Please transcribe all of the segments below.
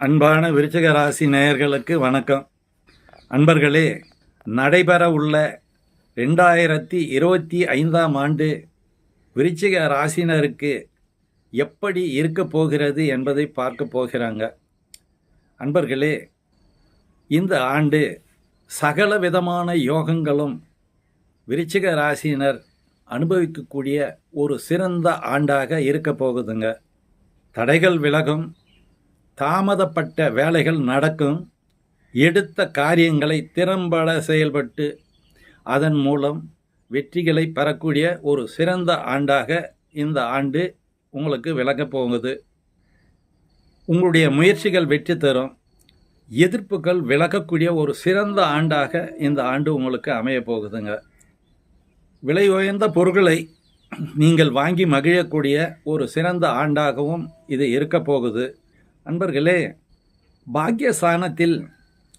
அன்பான விருச்சிக ராசி நேயர்களுக்கு வணக்கம். அன்பர்களே நடைபெற உள்ள ரெண்டாயிரத்தி இருபத்தி ஐந்தாம் ஆண்டு விருச்சிக ராசினருக்கு எப்படி இருக்க போகிறது என்பதை பார்க்க போகிறாங்க. அன்பர்களே இந்த ஆண்டு சகல விதமான யோகங்களும் விருச்சிக ராசியினர் அனுபவிக்கக்கூடிய ஒரு சிறந்த ஆண்டாக இருக்க போகுதுங்க. தடைகள் விலகும் தாமதப்பட்ட வேலைகள் நடக்கும். எடுத்த காரியங்களை திறம்பட செயல்பட்டு அதன் மூலம் வெற்றிகளை பெறக்கூடிய ஒரு சிறந்த ஆண்டாக இந்த ஆண்டு உங்களுக்கு விளங்கப் போகுது. உங்களுடைய முயற்சிகள் வெற்றி தரும். எதிர்ப்புகள் விலகக்கூடிய ஒரு சிறந்த ஆண்டாக இந்த ஆண்டு உங்களுக்கு அமைய போகுதுங்க. விலை உயர்ந்த பொருட்களை நீங்கள் வாங்கி மகிழக்கூடிய ஒரு சிறந்த ஆண்டாகவும் இது இருக்கப் போகுது. அன்பர்களே பாக்கியஸ்தானத்தில்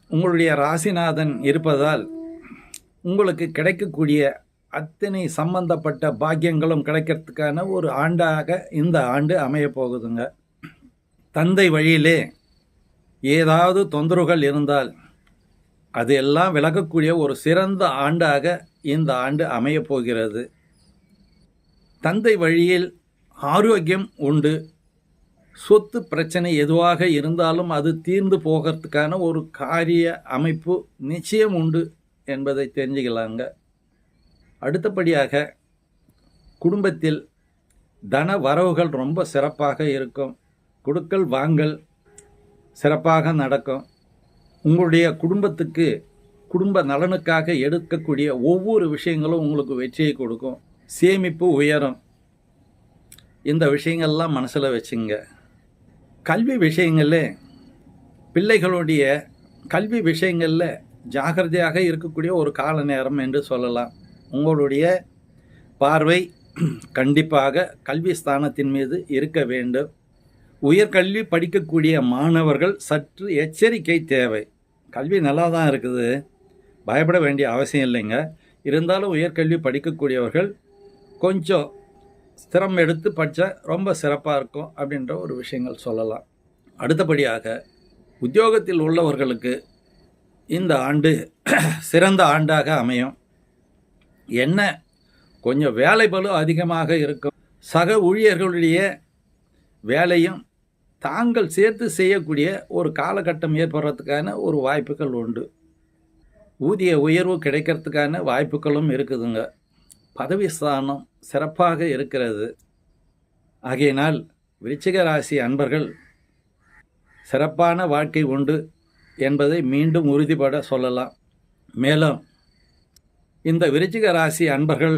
உங்களுடைய ராசிநாதன் இருப்பதால் உங்களுக்கு கிடைக்கக்கூடிய அத்தனை சம்பந்தப்பட்ட பாக்கியங்களும் கிடைக்கிறதுக்கான ஒரு ஆண்டாக இந்த ஆண்டு அமையப் போகுதுங்க. தந்தை வழியிலே ஏதாவது தொந்தரவுகள் இருந்தால் அது எல்லாம் விலகக்கூடிய ஒரு சிறந்த ஆண்டாக இந்த ஆண்டு அமையப் போகிறது. தந்தை வழியில் ஆரோக்கியம் உண்டு. சொத்து பிரச்சனை எதுவாக இருந்தாலும் அது தீர்ந்து போகிறதுக்கான ஒரு காரிய அமைப்பு நிச்சயம் உண்டு என்பதை தெரிஞ்சுக்கலாங்க. அடுத்தபடியாக குடும்பத்தில் தன வரவுகள் ரொம்ப சிறப்பாக இருக்கும். கொடுக்கல் வாங்கல் சிறப்பாக நடக்கும். உங்களுடைய குடும்பத்துக்கு குடும்ப நலனுக்காக எடுக்கக்கூடிய ஒவ்வொரு விஷயங்களும் உங்களுக்கு வெற்றியை கொடுக்கும். சேமிப்பு உயரும். இந்த விஷயங்கள்லாம் மனசில் வச்சுங்க. கல்வி விஷயங்களில் பிள்ளைகளுடைய கல்வி விஷயங்களில் ஜாகிரதையாக இருக்கக்கூடிய ஒரு கால நேரம் என்று சொல்லலாம். உங்களுடைய பார்வை கண்டிப்பாக கல்வி ஸ்தானத்தின் மீது இருக்க வேண்டும். உயர்கல்வி படிக்கக்கூடிய மாணவர்கள் சற்று எச்சரிக்கை தேவை. கல்வி நல்லா தான் இருக்குது. பயப்பட வேண்டிய அவசியம் இல்லைங்க. இருந்தாலும் உயர்கல்வி படிக்கக்கூடியவர்கள் கொஞ்சம் ஸ்திரம் எடுத்து படித்தா ரொம்ப சிறப்பாக இருக்கும் அப்படின்ற ஒரு விஷயங்கள் சொல்லலாம். அடுத்தபடியாக உத்தியோகத்தில் உள்ளவர்களுக்கு இந்த ஆண்டு சிறந்த ஆண்டாக அமையும். என்ன? கொஞ்சம் வேலை பலு அதிகமாக இருக்கும். சக ஊழியர்களுடைய வேலையும் தாங்கள் சேர்த்து செய்யக்கூடிய ஒரு காலகட்டம் ஏற்படுறதுக்கான ஒரு வாய்ப்புகள் உண்டு. ஊதிய உயர்வு கிடைக்கிறதுக்கான வாய்ப்புகளும் இருக்குதுங்க. பதவி ஸ்தானம் சிறப்பாக இருக்கிறது. ஆகையினால் விருச்சிக ராசி அன்பர்கள் சிறப்பான வாழ்க்கை உண்டு என்பதை மீண்டும் உறுதிப்பட சொல்லலாம். மேலும் இந்த விருச்சிக ராசி அன்பர்கள்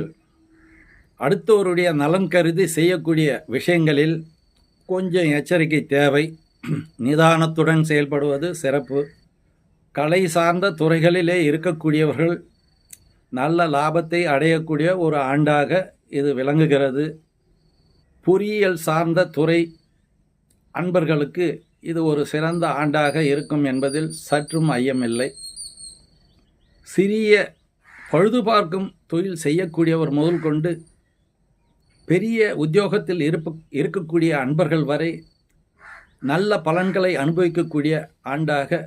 அடுத்தவருடைய நலன் கருதி செய்யக்கூடிய விஷயங்களில் கொஞ்சம் எச்சரிக்கை தேவை. நிதானத்துடன் செயல்படுவது சிறப்பு. கலை சார்ந்த துறைகளிலே இருக்கக்கூடியவர்கள் நல்ல லாபத்தை அடையக்கூடிய ஒரு ஆண்டாக இது விளங்குகிறது. பொறியியல் சார்ந்த துறை அன்பர்களுக்கு இது ஒரு சிறந்த ஆண்டாக இருக்கும் என்பதில் சற்றும் ஐயமில்லை. சிறிய பழுது பார்க்கும் தொழில் செய்யக்கூடியவர் முதல் கொண்டு பெரிய உத்தியோகத்தில் இருப்பு இருக்கக்கூடிய அன்பர்கள் வரை நல்ல பலன்களை அனுபவிக்கக்கூடிய ஆண்டாக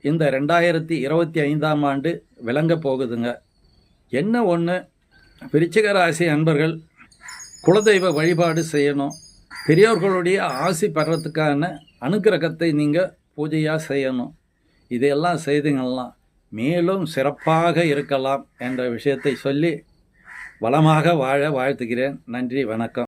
இந்த ரெண்டாயிரத்தி இருபத்தி ஐந்தாம் ஆண்டு விளங்கப் போகுதுங்க. என்ன ஒன்று விருச்சிக ராசி அன்பர்கள் குலதெய்வ வழிபாடு செய்யணும். பெரியோர்களுடைய ஆசி பெறத்துக்கான அனுக்கிரகத்தை நீங்கள் பூஜையாக செய்யணும். இதையெல்லாம் செய்துங்கள்லாம் மேலும் சிறப்பாக இருக்கலாம் என்ற விஷயத்தை சொல்லி வளமாக வாழ வாழ்த்துகிறேன். நன்றி வணக்கம்.